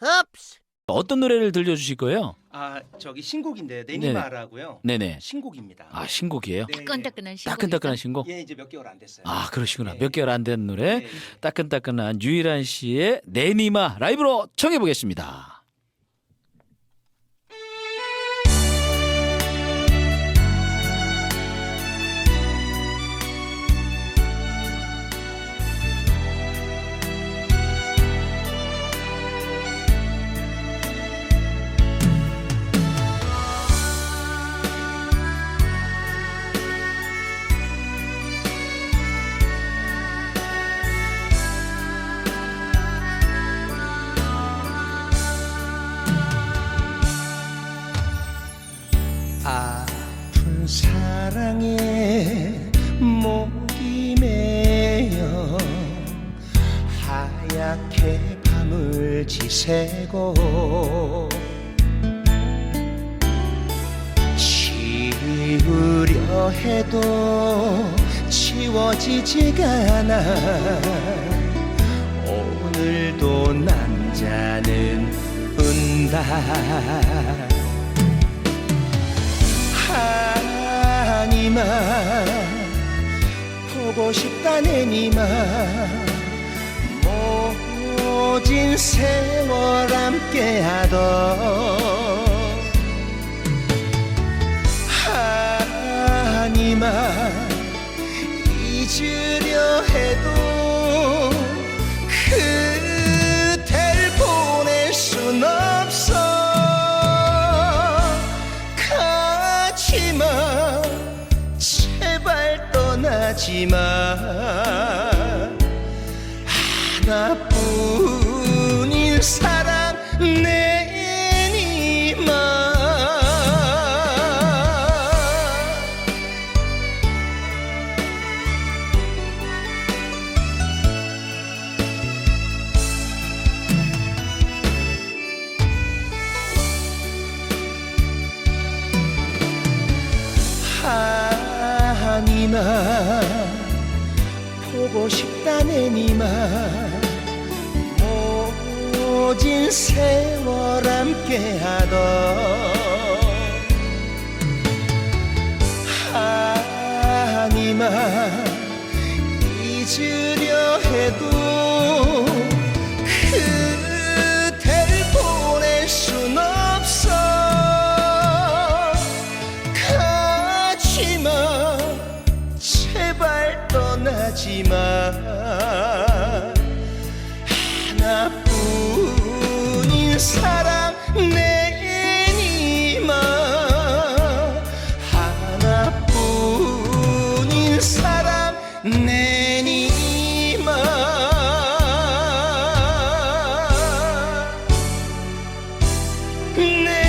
흡스. 어떤 노래를 들려주실 거예요? 아 저기 신곡인데 네니마라고요. 네네. 신곡입니다. 아 신곡이에요? 네. 따끈따끈한 신곡. 따끈따끈한 신곡? 예 이제 몇 개월 안 됐어요. 아 그러시구나. 네. 몇 개월 안 된 노래 네. 따끈따끈한 유일한 씨의 내니마 라이브로 청해 보겠습니다. 사랑에 목이 메여 하얗게 밤을 지새고 지우려 해도 지워지지가 않아. 오늘도 남자는 운다 싶다네 니마 모진 세월 함께하던 하니마 잊으려 해도 떠나지마. 하나뿐인 사랑 내 니마. 보고 싶다네 니마. 모진 세월 함께하던 하지만 하나뿐인 사랑 내니만 하나뿐인 사랑 내니만 내